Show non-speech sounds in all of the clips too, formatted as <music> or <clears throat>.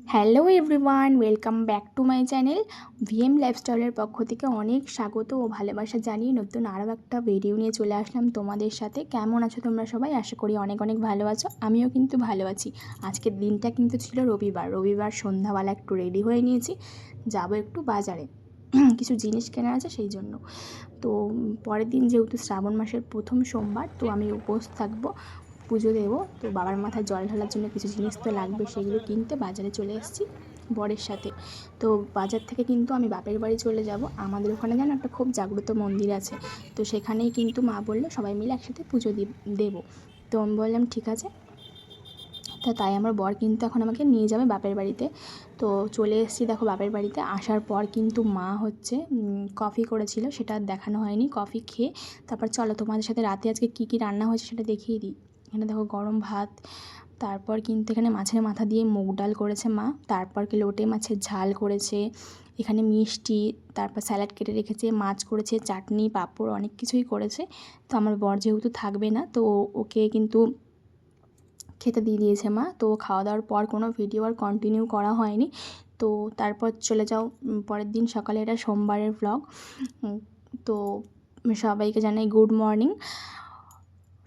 Hello everyone welcome back to my channel VM লাইফস্টাইলের পক্ষ থেকে অনেক স্বাগত ও ভালোবাসা জানিয়ে নতুন আরও একটা ভিডিও নিয়ে চলে আসলাম তোমাদের সাথে। কেমন আছো তোমরা সবাই? আশা করি অনেক অনেক ভালো আছো। আমিও কিন্তু ভালো আছি। আজকের দিনটা কিন্তু ছিল রবিবার। রবিবার সন্ধ্যাবেলা একটু রেডি হয়ে নিয়েছি। যাব একটু বাজারে। <clears throat> কিছু জিনিস কেনা আছে সেই জন্য। তো পরের দিন যেহেতু শ্রাবণ মাসের প্রথম সোমবার, তো আমি উপোস থাকব। পুজো দেবো। তো বাবার মাথায় জল ঢালার জন্য কিছু জিনিস তো লাগবে, সেগুলো কিনতে বাজারে চলে এসেছি বরের সাথে। তো বাজার থেকে কিন্তু আমি বাপের বাড়ি চলে যাব। আমাদের ওখানে যেন একটা খুব জাগ্রত মন্দির আছে। তো সেখানেই কিন্তু মা বলল, সবাই মিলে একসাথে পুজো দেবো। তো আমি বললাম, ঠিক আছে। তা তাই আমার বর কিন্তু এখন আমাকে নিয়ে যাবে বাপের বাড়িতে। তো চলে এসেছি দেখো বাপের বাড়িতে। আসার পর কিন্তু মা হচ্ছে কফি করেছিল। সেটা দেখানো হয়নি। কফি খেয়ে তারপর চলো তোমাদের সাথে রাতে আজকে কী কী রান্না হয়েছে সেটা দেখিয়ে দিই। এখানে দেখো গরম ভাত, তারপর কিন্তু এখানে মাছের মাথা দিয়ে মুগ ডাল করেছে মা, তারপর কি লোটে মাছের ঝাল করেছে, এখানে মিষ্টি, তারপর স্যালাড কেটে রেখেছে, মাছ করেছে, চাটনি, পাঁপড় অনেক কিছুই করেছে। তো আমার বর যেহেতু থাকবে না, তো ওকে কিন্তু খেতে দিয়ে দিয়েছে মা। তো খাওয়া দাওয়ার পর কোনো ভিডিও আর কন্টিনিউ করা হয়নি। তো তারপর চলে যাও পরের দিন সকালে এটা সোমবারের ব্লগ তো সবাইকে জানাই গুড মর্নিং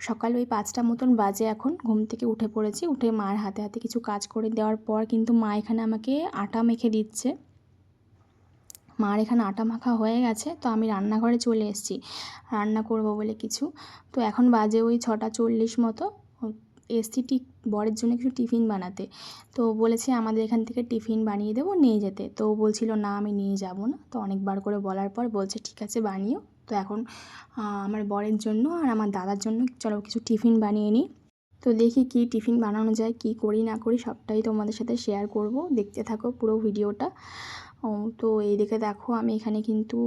সকাল ওই পাঁচটা মতন বাজে এখন, ঘুম থেকে উঠে পড়েছি, উঠে মার হাতে হাতে কিছু কাজ করে দেওয়ার পর কিন্তু মা এখানে আমাকে আটা মেখে দিচ্ছে। মার এখানে আটা মাখা হয়ে গেছে, তো আমি রান্নাঘরে চলে এসেছি। রান্না করব বলে কিছু। তো এখন বাজে ওই ছটা চল্লিশ মতো। এসছি ঠিক বরের জন্য কিছু টিফিন বানাতে। তো বলেছে, আমাদের এখান থেকে টিফিন বানিয়ে দেবো, নিয়ে যেতে। তো বলছিল, না, আমি নিয়ে যাব না। তো অনেকবার করে বলার পর বলছে, ঠিক আছে, বানিও। তো এখন আমার বরের জন্য আর আমার দাদার জন্য চলো কিছু টিফিন বানিয়ে নিই। তো দেখি কি টিফিন বানানো যায়, কি করি, না করি, সবটাই তোমাদের সাথে শেয়ার করব। দেখতে থাকো পুরো ভিডিওটা তো এই দেখে দেখো, আমি এখানে কিন্তু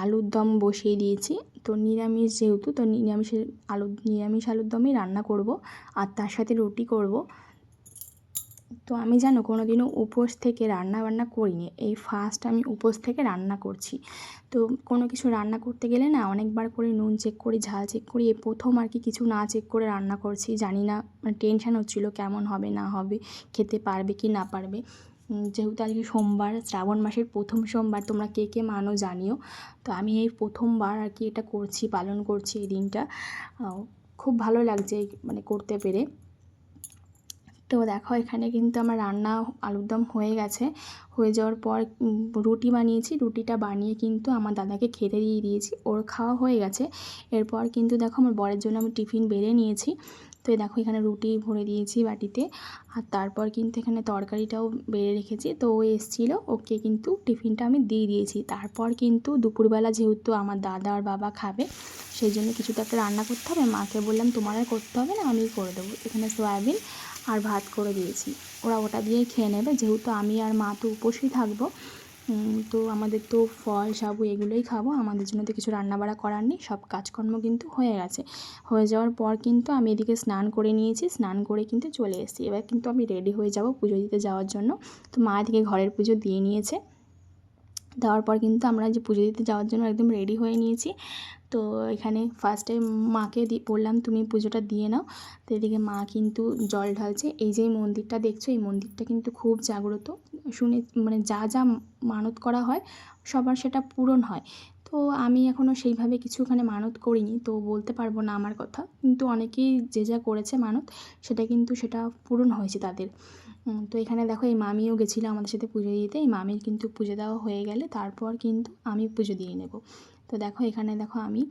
আলুর দম বসিয়ে দিয়েছি। তো নিরামিষ যেহেতু, তো নিরামিষের আলু, নিরামিষ আলুর দমই রান্না করব আর তার সাথে রুটি করব। তো আমি জানো কোনো দিনও উপোস থেকে রান্না বান্না করিনি। এই ফার্স্ট আমি উপোস থেকে রান্না করছি। তো কোনো কিছু রান্না করতে গেলে না অনেকবার করে নুন চেক করি, ঝাল চেক করি। এই প্রথম আর কি কিছু না চেক করে রান্না করছি। জানি না মানে টেনশান হচ্ছিল কেমন হবে, না হবে, খেতে পারবে কি না পারবে। যেহেতু আজকে সোমবার, শ্রাবণ মাসের প্রথম সোমবার, তোমরা কে কে মানো জানিও। তো আমি এই প্রথমবার আর কি এটা করছি, পালন করছি এই দিনটা। খুব ভালো লাগছে মানে করতে পেরে। তো দেখো, এখানে কিন্তু আমার রান্না আলুর দম হয়ে গেছে। হয়ে যাওয়ার পর রুটি বানিয়েছি। রুটিটা বানিয়ে কিন্তু আমার দাদাকে খেতে দিয়ে দিয়েছি। ওর খাওয়া হয়ে গেছে। এরপর কিন্তু দেখো, আমার বরের জন্য আমি টিফিন বেড়ে নিয়েছি। তো দেখো এখানে রুটি ভরে দিয়েছি বাটিতে। আর তারপর কিন্তু এখানে তরকারিটাও বেড়ে রেখেছি। তো ও এসেছিল, ওকে কিন্তু টিফিনটা আমি দিয়ে দিয়েছি। তারপর কিন্তু দুপুরবেলা যেহেতু আমার দাদা আর বাবা খাবে, সেই জন্য কিছু তো একটা রান্না করতে হবে। মাকে বললাম, তোমার আর করতে হবে না, আমিই করে দেবো। এখানে সয়াবিন আর ভাত করে দিয়েছি। ওরা ওটা দিয়ে খেয়ে নেবে। যেহেতু আমি আর মা তো উপসেই থাকব তো আমাদের তো ফল, সাবু এগুলোই খাব। আমাদের জন্য তো কিছু রান্নাবাড়া করার নেই। সব কাজকর্ম কিন্তু হয়ে গেছে। হয়ে যাওয়ার পর কিন্তু আমি এদিকে স্নান করে নিয়েছি। স্নান করে কিন্তু চলে এসেছি। এবার কিন্তু আমি রেডি হয়ে যাব পুজো দিতে যাওয়ার জন্য। তো মা এদিকে ঘরের পুজো দিয়ে নিয়েছে। দেওয়ার পর কিন্তু আমরা যে পুজো দিতে যাওয়ার জন্য একদম রেডি হয়ে নিয়েছি। তো এখানে ফার্স্টে মাকে বললাম, তুমি পুজোটা দিয়ে নাও। তো এদিকে মা কিন্তু জল ঢালছে। এই যে মন্দিরটা দেখছ, এই মন্দিরটা কিন্তু খুব জাগ্রত। শুনে মানে যা যা মানত করা হয়, সবার সেটা পূরণ হয়। তো আমি এখনও সেইভাবে কিছু ওখানে মানত করিনি, তো বলতে পারব না আমার কথা। কিন্তু অনেকেই যে যা করেছে মানত, সেটা কিন্তু সেটা পূরণ হয়েছে তাদের। তো এখানে দেখো এই মামিও গেছিল আমাদের সাথে পুজো দিতে। এই মামির কিন্তু পুজো দেওয়া হয়ে গেলে তারপর কিন্তু আমি পুজো দিয়ে নেব। তো দেখো এখানে দেখো আমি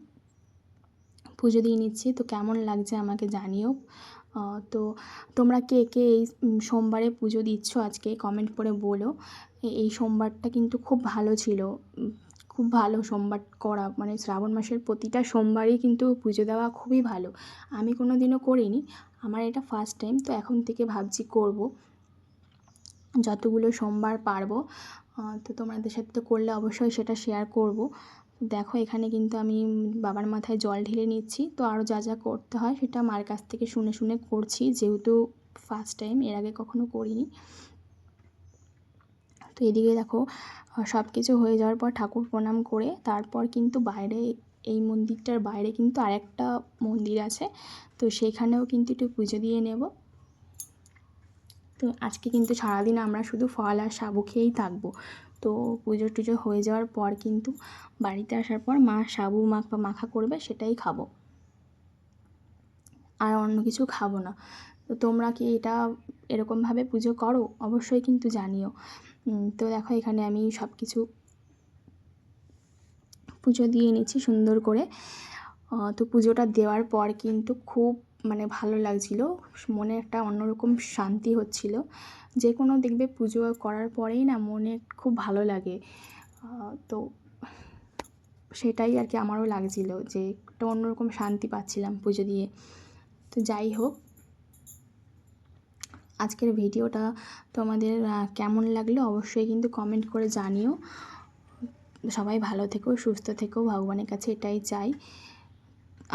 পুজো দিয়ে নিচ্ছি। তো কেমন লাগছে আমাকে জানিও। তো তোমরা কে কে এই সোমবারে পুজো দিচ্ছ আজকে কমেন্ট করে বলো। এই সোমবারটা কিন্তু খুব ভালো ছিল। খুব ভালো সোমবার করা মানে শ্রাবণ মাসের প্রতিটা সোমবারই কিন্তু পুজো দেওয়া খুবই ভালো। আমি কোনো দিনও করিনি। আমার এটা ফার্স্ট টাইম তো এখন থেকে ভাবছি করব। যতগুলো সোমবার পারব তো তোমাদের সাথে তো করলে অবশ্যই সেটা শেয়ার করব। দেখো এখানে কিন্তু আমি বাবার মাথায় জল ঢেলে নিচ্ছি, তো আরও যা যা করতে হয় সেটা মার কাছ থেকে শুনে শুনে করছি, যেহেতু ফার্স্ট টাইম এর আগে কখনো করিনি। তো এদিকে দেখো সব কিছু হয়ে যাওয়ার পর ঠাকুর প্রণাম করে, তারপর কিন্তু বাইরে, এই মন্দিরটার বাইরে কিন্তু আরেকটা মন্দির আছে, তো সেখানেও কিন্তু একটু পুজো দিয়ে নেব। তো আজকে কিন্তু সারাদিন আমরা শুধু ফল আর সাবু খেয়েই থাকব। তো পুজো টুজো হয়ে যাওয়ার পর কিন্তু বাড়িতে আসার পর মা সাবু মাখা মাখা করবে, সেটাই খাব। আর অন্য কিছু খাব না। তো তোমরা কি এটা এরকমভাবে পুজো করো? অবশ্যই কিন্তু জানিও। তো দেখো এখানে আমি সব কিছু পুজো দিয়ে নিচ্ছি সুন্দর করে। তো পুজোটা দেওয়ার পর কিন্তু খুব মানে ভালো লাগছিল। মনে একটা অন্যরকম শান্তি হচ্ছিল। যে কোনো দেখবে পুজো করার পরেই না মনে খুব ভালো লাগে। তো সেটাই আর কি আমারও লাগছিল যে একটা অন্যরকম শান্তি পাচ্ছিলাম পুজো দিয়ে। তো যাই হোক। আজকের ভিডিওটা তোমাদের কেমন লাগল অবশ্যই কিন্তু কমেন্ট করে জানিও। সবাই ভালো থেকো, সুস্থ থেকো, ভগবানের কাছে এটাই চাই।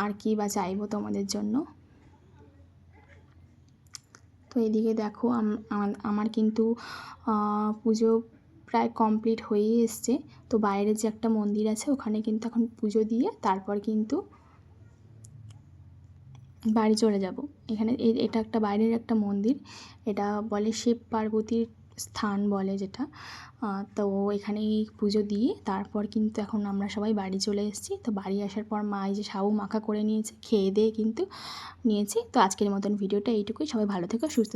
আর কি বা চাইব তোমাদের জন্য। তো এদিকে দেখো, আম- আমার কিন্তু পুজো প্রায় কমপ্লিট হয়েই এসছে। তো বাইরে যে একটা মন্দির আছে, ওখানে কিন্তু এখন পুজো দিয়ে তারপর কিন্তু বাড়ি চলে যাব। এখানে এটা একটা বাইরের একটা মন্দির। এটা বলে শিব পার্বতীর স্থান বলে যেটা। তো এখানেই পুজো দিয়ে তারপর কিন্তু এখন আমরা সবাই বাড়ি চলে এসেছি। তো বাড়ি আসার পর মা এই যে সাবু মাখা করে নিয়েছে, খেয়ে দিয়ে কিন্তু নিয়েছি। তো আজকের মতন ভিডিওটা এইটুকুই। সবাই ভালো থেকো, সুস্থ।